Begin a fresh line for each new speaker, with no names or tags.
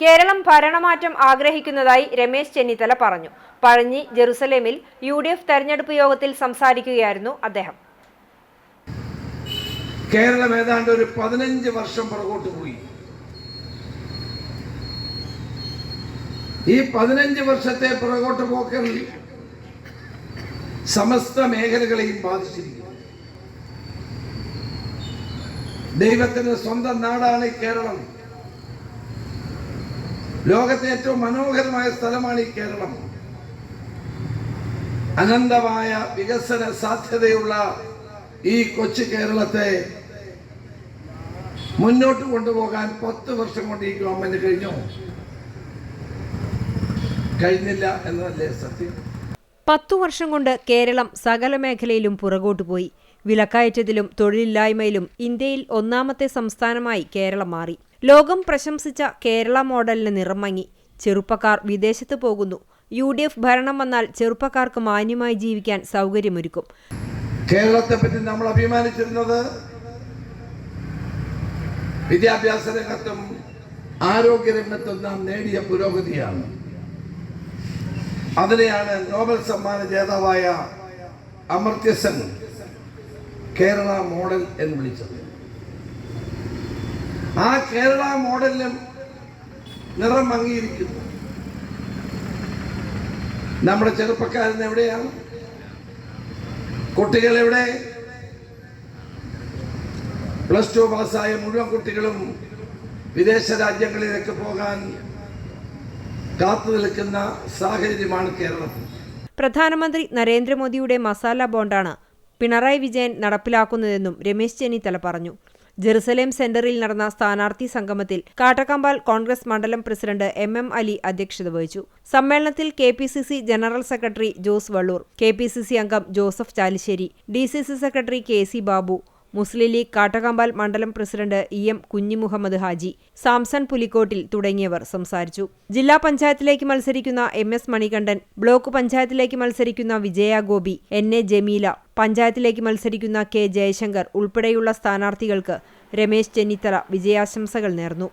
കേരളം ഭരണമാറ്റം ആഗ്രഹിക്കുന്നതായി രമേശ് ചെന്നിത്തല പറഞ്ഞു. പഴഞ്ഞി ജെറുസലേമിൽ U D F തെരഞ്ഞെടുപ്പ് യോഗത്തിൽ സംസാരിക്കുകയായിരുന്നു അദ്ദേഹം.
കേരളം ഏതാണ്ട് ഒരു പതിനഞ്ച് വർഷം പുറകോട്ട് പോയി. ഈ പതിനഞ്ച് വർഷത്തെ പുറകോട്ട് പോക്കൽ സമസ്ത മേഖലകളെയും ബാധിച്ചിരിക്കുന്നു. ദൈവത്തിന് സ്വന്തം നാടാണ് കേരളം. ലോകത്തെ ഏറ്റവും മനോഹരമായ സ്ഥലമാണ് ഈ കേരളം. അനന്തമായ വികസന സാധ്യതയുള്ള ഈ കൊച്ചു കേരളത്തെ മുന്നോട്ട് കൊണ്ടുപോകാൻ പത്ത് വർഷം കൊണ്ട് ഈ ഗവൺമെന്റ് കഴിഞ്ഞു. കഴിഞ്ഞില്ല എന്നതല്ലേ സത്യം?
പത്തു വർഷം കൊണ്ട് കേരളം സകല മേഖലയിലും പുറകോട്ടു പോയി. വിലക്കയറ്റത്തിലും തൊഴിലില്ലായ്മയിലും ഇന്ത്യയിൽ ഒന്നാമത്തെ സംസ്ഥാനമായി കേരളം മാറി. ലോകം പ്രശംസിച്ച കേരള മോഡലിന് നിറമങ്ങി. ചെറുപ്പക്കാർ വിദേശത്ത് പോകുന്നു. യു ഡി എഫ് ഭരണം വന്നാൽ ചെറുപ്പക്കാർക്ക് മാന്യമായി ജീവിക്കാൻ സൗകര്യമൊരുക്കും.
കേരളത്തെ പറ്റി നമ്മൾ അഭിമാനിച്ചിരുന്നത് വിദ്യാഭ്യാസ രംഗത്തും ആരോഗ്യ രംഗത്തും നാം നേടിയ പുരോഗതിയാണ്. അതിനെയാണ് നോബൽ സമ്മാന ജേതാവായ അമർത്യസൻ കേരള മോഡൽ എന്ന് വിളിച്ചത്. ആ കേരള മോഡലിലും നിറം മങ്ങിയിരിക്കുന്നു നമ്മുടെ ചെറുപ്പക്കാരൻ എവിടെയാണ്? കുട്ടികൾ എവിടെ? പ്ലസ് ടു പാസ്സായ മുഴുവൻ കുട്ടികളും വിദേശ രാജ്യങ്ങളിലേക്ക് പോകാൻ കാത്തു നിൽക്കുന്ന സാഹചര്യമാണ് കേരളത്തിൽ
പ്രധാനമന്ത്രി നരേന്ദ്രമോദിയുടെ മസാല ബോണ്ടാണ് പിണറായി വിജയൻ നടപ്പിലാക്കുന്നതെന്നും രമേശ് ചെന്നിത്തല പറഞ്ഞു. ജെറുസലേം സെന്ററിൽ നടന്ന സ്ഥാനാർത്ഥി സംഗമത്തിൽ കാട്ടക്കമ്പാൽ കോൺഗ്രസ് മണ്ഡലം പ്രസിഡന്റ് എം എം അലി അധ്യക്ഷത വഹിച്ചു. സമ്മേളനത്തിൽ K P C C general secretary Jose Vallur K P C C അംഗം Joseph Chalissery D C C secretary K C Babu Muslim League Kattakampal മണ്ഡലം president E M Kunjimuhammed Haji Samson Pulikkottil തുടങ്ങിയവർ സംസാരിച്ചു. ജില്ലാ പഞ്ചായത്തിലേക്ക് മത്സരിക്കുന്ന M S Manikandan block പഞ്ചായത്തിലേക്ക് മത്സരിക്കുന്ന Vijaya Gopi N A Jameela പഞ്ചായത്തിലേക്ക് മത്സരിക്കുന്ന കെ ജയശങ്കർ ഉൾപ്പെടെയുള്ള സ്ഥാനാർത്ഥികൾക്ക് രമേശ് ചെന്നിത്തല വിജയാശംസകൾ നേർന്നു.